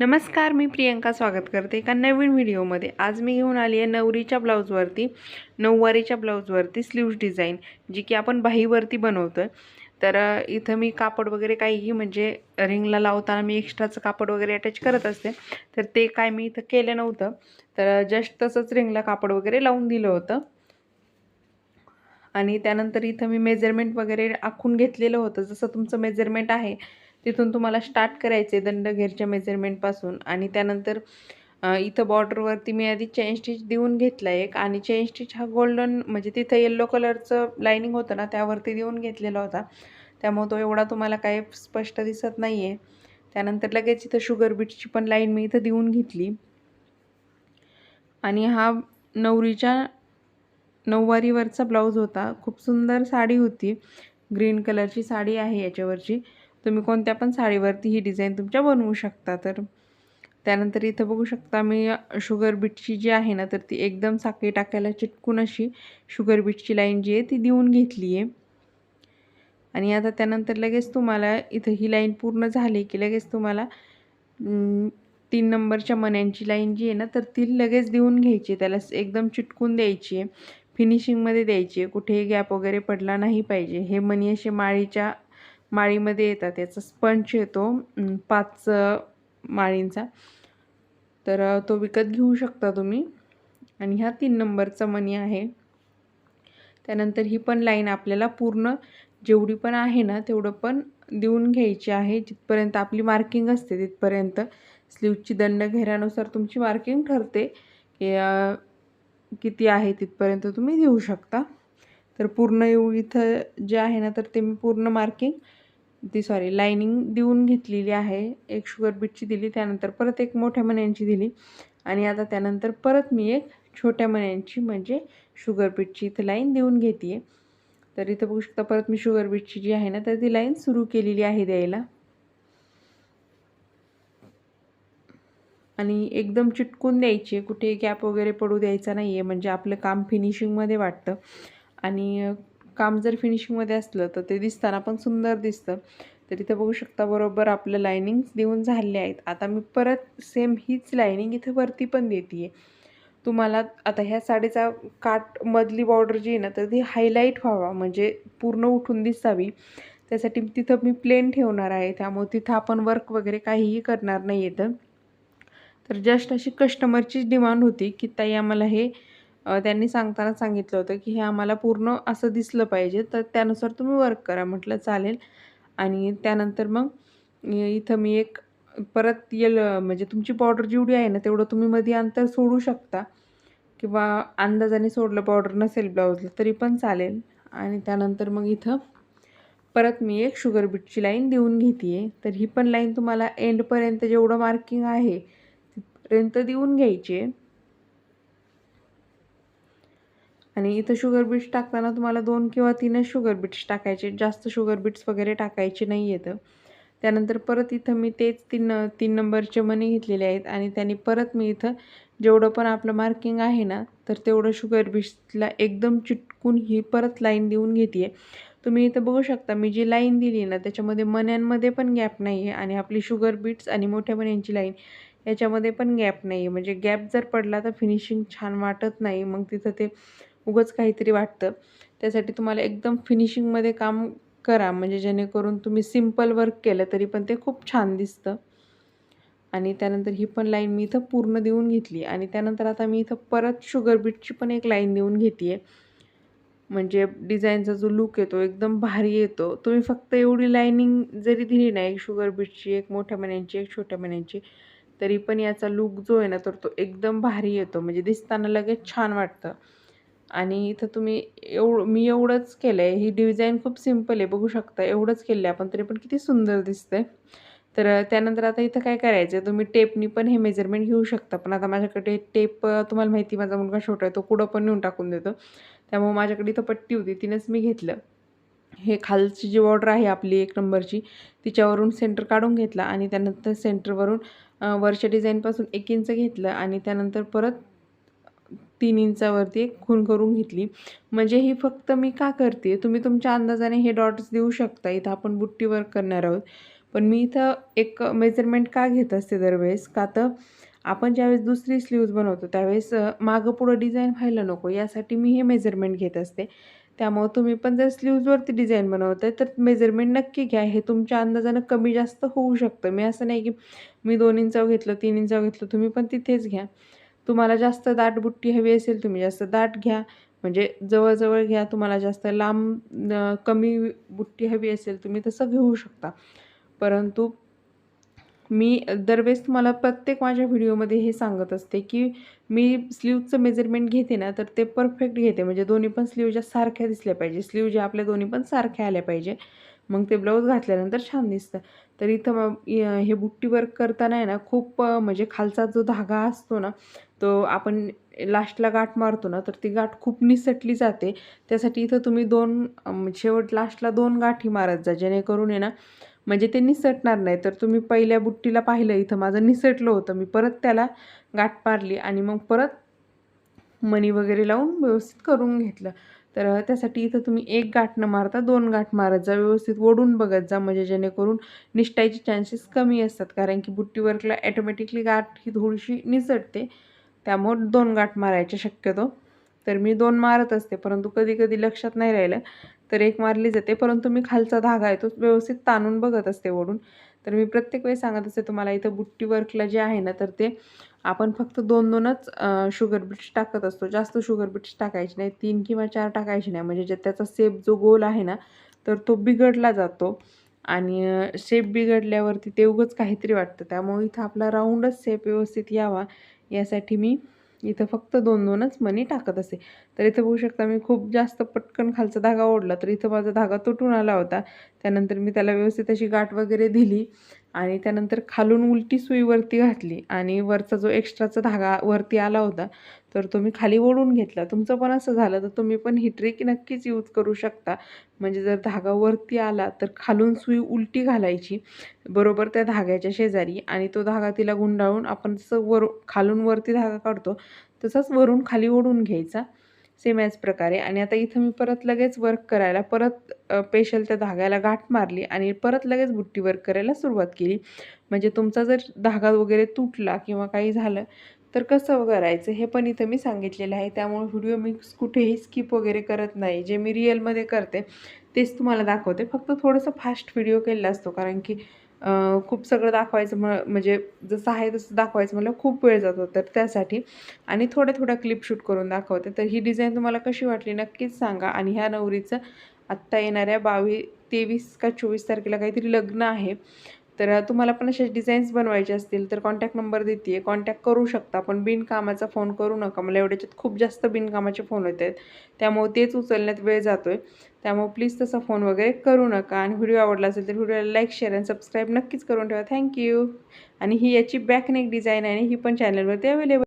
नमस्कार मी प्रियंका स्वागत करते एका नवीन व्हिडिओमध्ये. आज मी घेऊन आली आहे नवरीच्या ब्लाऊजवरती नऊवारीच्या ब्लाऊजवरती स्लीव्ज डिझाईन जी की आपण बाहीवरती बनवतो आहे तर इथं मी कापड वगैरे काहीही म्हणजे रिंगला लावताना मी एक्स्ट्राचं कापड वगैरे अटॅच करत असते. तर ते काय मी इथं केलं नव्हतं. तर जस्ट तसंच रिंगला कापड वगैरे लावून दिलं होतं. आणि त्यानंतर इथं मी मेजरमेंट वगैरे आखून घेतलेलं होतं. जसं तुमचं मेजरमेंट आहे तिथून तुम्हाला स्टार्ट करायचे दंडघेरच्या मेजरमेंटपासून आणि त्यानंतर इथं बॉर्डरवरती मी आधी चेन स्टिच देऊन घेतला एक. आणि चेन स्टिच हा गोल्डन म्हणजे तिथं येल्लो कलरचं लाईनिंग होतं ना त्यावरती देऊन घेतलेला होता. त्यामुळे तो एवढा तुम्हाला काही स्पष्ट दिसत नाही आहे त्यानंतर लगेच इथं शुगर बीटची पण लाईन मी इथं देऊन घेतली. आणि हा नवरीच्या नऊवारीवरचा ब्लाऊज होता. खूप सुंदर साडी होती. ग्रीन कलरची साडी आहे याच्यावरची. तुम्ही कोणत्या पण साडीवरती ही डिझाईन तुमच्या बनवू शकता. तर त्यानंतर इथं बघू शकता मी शुगर बीटची जी आहे ना तर ती एकदम साखळी टाकायला चिटकून अशी शुगर बीटची लाईन जी आहे ती देऊन घेतली आहे. आणि आता त्यानंतर लगेच तुम्हाला इथं ही लाईन पूर्ण झाली की लगेच तुम्हाला तीन नंबरच्या मण्यांची लाईन जी आहे ना तर ती लगेच देऊन घ्यायची. त्याला एकदम चिटकून द्यायची आहे. फिनिशिंगमध्ये द्यायची आहे. कुठेही गॅप वगैरे पडला नाही पाहिजे. हे मणी असे माळीच्या माळीमध्ये येतात याचा स्पंच येतो पाच माळींचा. तर तो विकत घेऊ शकता तुम्ही. आणि हा तीन नंबरचा मनी आहे. त्यानंतर ही पण लाईन आपल्याला पूर्ण जेवढी पण आहे ना तेवढं पण देऊन घ्यायची आहे. जिथपर्यंत आपली मार्किंग असते तिथपर्यंत. स्लीवची दंड घेऱ्यानुसार तुमची मार्किंग ठरते. की किती आहे तिथपर्यंत तुम्ही देऊ शकता. तर पूर्ण येऊ इथं जे आहे ना तर ते मी पूर्ण मार्किंग ती सॉरी लाईनिंग देऊन घेतलेली आहे. एक शुगर बीटची दिली त्यानंतर परत एक मोठ्या मण्यांची दिली. आणि आता त्यानंतर परत मी एक छोट्या मण्यांची म्हणजे शुगर बीटची इथं लाईन देऊन घेते तर इथं बघू शकता परत मी शुगर बीटची जी आहे ना तर ती लाईन सुरू केलेली आहे द्यायला. आणि एकदम चिटकून द्यायची आहे. कुठे गॅप वगैरे पडू द्यायचा नाही आहे म्हणजे आपलं काम फिनिशिंगमध्ये वाटतं. आणि काम जर फिनिशिंगमध्ये असलं तर ते दिसताना पण सुंदर दिसतं. तर इथं बघू शकता बरोबर आपलं लायनिंग्स देऊन झाले आहेत. आता मी परत सेम हीच लायनिंग इथं वरती पण देते आहे तुम्हाला आता ह्या साडीचा काटमधली बॉर्डर जी आहे ना तर ती हायलाईट व्हावा म्हणजे पूर्ण उठून दिसावी. त्यासाठी तिथं मी प्लेन ठेवणार आहे. त्यामुळे तिथं आपण वर्क वगैरे काहीही करणार नाही येतं तर जस्ट अशी कस्टमरचीच डिमांड होती की ताई आम्हाला हे त्यांनी सांगताना सांगितलं होतं की हे आम्हाला पूर्ण असं दिसलं पाहिजे तर त्यानुसार तुम्ही वर्क करा. म्हटलं चालेल. आणि त्यानंतर मग इथं मी एक परत येल म्हणजे तुमची बॉर्डर जेवढी आहे ना तेवढं तुम्ही मध्ये अंतर सोडू शकता. किंवा अंदाजाने सोडलं बॉर्डर नसेल ब्लाऊजला तरी पण चालेल. आणि त्यानंतर मग इथं परत मी एक शुगर बीटची लाईन देऊन घेते आहे तर ही पण लाईन तुम्हाला एंडपर्यंत जेवढं मार्किंग आहे तिथपर्यंत देऊन घ्यायची आहे. आणि इथं शुगर बीट्स टाकताना तुम्हाला दोन किंवा तीनच शुगर बीट्स टाकायचे. जास्त शुगर बीट्स वगैरे टाकायचे नाही येतं त्यानंतर परत इथं मी तेच तीन तीन नंबरचे मनी घेतलेले आहेत आणि त्यांनी परत मी इथं जेवढं पण आपलं मार्किंग आहे ना तर तेवढं शुगर बीट्सला एकदम चिटकून ही परत लाईन देऊन घेते तुम्ही इथं बघू शकता मी जी लाईन दिली ना त्याच्यामध्ये मण्यांमध्ये पण गॅप नाही आहे आणि आपली शुगर बीट्स आणि मोठ्या मण्यांची लाईन याच्यामध्ये पण गॅप नाही आहे म्हणजे गॅप जर पडला तर फिनिशिंग छान वाटत नाही. मग तिथं ते उगंच काहीतरी वाटतं. त्यासाठी तुम्हाला एकदम फिनिशिंगमध्ये काम करा. म्हणजे जेणेकरून तुम्ही सिंपल वर्क केलं तरी पण ते खूप छान दिसतं. आणि त्यानंतर ही पण लाईन मी इथं पूर्ण देऊन घेतली. आणि त्यानंतर आता मी इथं परत शुगर बीटची पण एक लाईन देऊन घेते आहे म्हणजे डिझाईनचा जो लुक येतो एकदम भारी येतो. तुम्ही फक्त एवढी लाईनिंग जरी दिली ना एक शुगर बीटची एक मोठ्या मण्यांची एक छोट्या मण्यांची तरी पण याचा लुक जो आहे ना तर तो एकदम भारी येतो. म्हणजे दिसताना लगेच छान वाटतं. आणि इथं तुम्ही एवढं मी एवढंच केलं आहे ही डिझाईन खूप सिंपल आहे. बघू शकता एवढंच केलं आहे आपण तरी पण किती सुंदर दिसतंय. तर त्यानंतर आता इथं काय करायचं तुम्ही टेपनी पण हे मेजरमेंट घेऊ शकता. पण आता माझ्याकडे टेप तुम्हाला माहिती माझा मुलगा छोटा आहे तो कुठं पण नेऊन टाकून देतो. त्यामुळे माझ्याकडे इथं पट्टी होती तिनंच मी घेतलं. हे खालची जी बॉर्डर आहे आपली एक नंबरची तिच्यावरून सेंटर काढून घेतला आणि त्यानंतर सेंटरवरून वरच्या डिझाईनपासून एक इंच घेतलं आणि त्यानंतर परत तीन इंचावरती एक खून करून घेतली. म्हणजे ही फक्त मी का करते? तुम्ही तुमच्या अंदाजाने हे डॉट्स देऊ शकता. इथं आपण बुट्टी वर्क करणार आहोत. पण मी इथं एक मेजरमेंट का घेत असते दरवेळेस? का तर आपण ज्यावेळेस दुसरी स्लीव्ज बनवतो त्यावेळेस मागं पुढं डिझाईन व्हायला नको. यासाठी मी हे मेजरमेंट घेत असते. त्यामुळं तुम्ही पण जर स्लीव्जवरती डिझाईन बनवत आहे तर मेजरमेंट नक्की घ्या. हे तुमच्या अंदाजानं कमी जास्त होऊ शकतं. मी असं नाही की मी दोन इंचाव घेतलं तीन इंचाव घेतलं तुम्ही पण तिथेच घ्या. तुम्हाला जास्त दाट बुट्टी हवी असेल तुम्ही जास्त दाट घ्या. म्हणजे जवळजवळ घ्या तुम्हाला जास्त लांब कमी बुट्टी हवी असेल तुम्ही तसं घेऊ शकता. परंतु मी दरवेळेस तुम्हाला प्रत्येक माझ्या व्हिडिओमध्ये हे सांगत असते की मी स्लीवचं मेजरमेंट घेते ना तर ते परफेक्ट घेते. म्हणजे दोन्ही पण स्लीव ज्या सारख्या दिसल्या पाहिजे. स्लीव ज्या आपल्या दोन्ही पण सारख्या आल्या पाहिजे. मग ते ब्लाऊज घातल्यानंतर छान दिसतं. तर इथं मग हे बुट्टी वर्क करताना आहे ना खूप म्हणजे खालचा जो धागा असतो ना तो आपण लास्टला गाठ मारतो ना तर ती गाठ खूप निसटली जाते. त्यासाठी इथं तुम्ही दोन शेवट लास्टला दोन गाठी मारत जा जेणेकरून आहे ना म्हणजे ते निसटणार नाही. तर तुम्ही पहिल्या बुट्टीला पाहिलं इथं माझं निसटलं होतं. मी परत त्याला गाठ मारली आणि मग परत मणी वगैरे लावून व्यवस्थित करून घेतलं. तर त्यासाठी इथं तुम्ही एक गाठ न मारता दोन गाठ मारत जा व्यवस्थित ओढून बघत जा म्हणजे जेणेकरून निष्ठायचे चान्सेस कमी असतात. कारण की बुट्टी वर्कला ॲटोमॅटिकली गाठ ही थोडीशी निसटते. त्यामुळं दोन गाठ मारायचे शक्यतो. तर मी दोन मारत असते परंतु कधी कधी लक्षात नाही राहिलं. तर एक मारली जाते परंतु मी खालचा धागा आहे तो व्यवस्थित ताणून बघत असते ओढून. तर मी प्रत्येक वेळेस सांगत असते तुम्हाला इथं बुट्टी वर्कला जे आहे ना तर ते आपण फक्त दोन दोनच शुगर बीट्स टाकत असतो. जास्त शुगर बीट्स टाकायचे नाही तीन किंवा चार टाकायचे नाही. म्हणजे जे त्याचा सेप जो गोल आहे ना तर तो बिघडला जातो. आणि शेप बिघडल्यावरती ते उगंच काहीतरी वाटतं. त्यामुळे इथं आपला राऊंडच शेप व्यवस्थित यावा. यासाठी मी इथं फक्त दोन दोनच मणी टाकत असे. तर इथं बघू शकता मी खूप जास्त पटकन खालचा धागा ओढला तर इथं माझा धागा तुटून आला होता. त्यानंतर मी त्याला व्यवस्थित अशी गाठ वगैरे दिली. आणि त्यानंतर खालून उलटी सुईवरती घातली आणि वरचा जो एक्स्ट्राचा धागा वरती आला होता तर तुम्ही खाली ओढून घेतला. तुमचं पण असं झालं तर तुम्ही पण ही ट्रिक नक्कीच यूज करू शकता. म्हणजे जर धागा वरती आला तर खालून सुई उलटी घालायची बरोबर त्या धाग्याच्या शेजारी. आणि तो धागा तिला गुंडाळून आपण जसं वर खालून वरती धागा काढतो तसाच वरून खाली ओढून घ्यायचा. सेम याच प्रकारे. आणि आता इथं मी परत लगेच वर्क करायला परत पेशल त्या धाग्याला गाठ मारली आणि परत लगेच बुट्टी वर्क करायला सुरुवात केली. म्हणजे तुमचा जर धागा वगैरे तुटला किंवा काही झालं तर कसं करायचं हे पण इथं मी सांगितलेलं आहे. त्यामुळे व्हिडिओ मी कुठेही स्किप वगैरे करत नाही. जे मी रिअलमध्ये करते तेच तुम्हाला दाखवते. फक्त थोडंसं फास्ट व्हिडिओ केलेला असतो. कारण की खूप सगळं दाखवायचं म म्हणजे जसं आहे तसं दाखवायचं मला खूप वेळ जातो तर त्यासाठी. आणि थोड्या थोड्या क्लिप शूट करून दाखवते. तर ही डिझाईन तुम्हाला कशी वाटली नक्कीच सांगा. आणि ह्या नवरीचं आत्ता येणाऱ्या बावीस तेवीस का चोवीस तारखेला काहीतरी लग्न आहे. तर तुम्हाला पण अशा डिझाईन्स बनवायचे असतील तर कॉन्टॅक्ट नंबर देते कॉन्टॅक्ट करू शकता पण बिनकामाचा फोन करू नका. मला एवढ्याच्यात खूप जास्त बिनकामाचे फोन होत आहेत. त्यामुळे तेच उचलण्यात वेळ जातो आहे त्यामुळे प्लीज तसा फोन वगैरे करू नका. आणि व्हिडिओ आवडला असेल तर व्हिडिओला लाईक शेअर आणि सबस्क्राईब नक्कीच करून ठेवा. थँक्यू आणि ही याची बॅकनेक डिझाईन आहे आणि ही पण चॅनलवरती अवेलेबल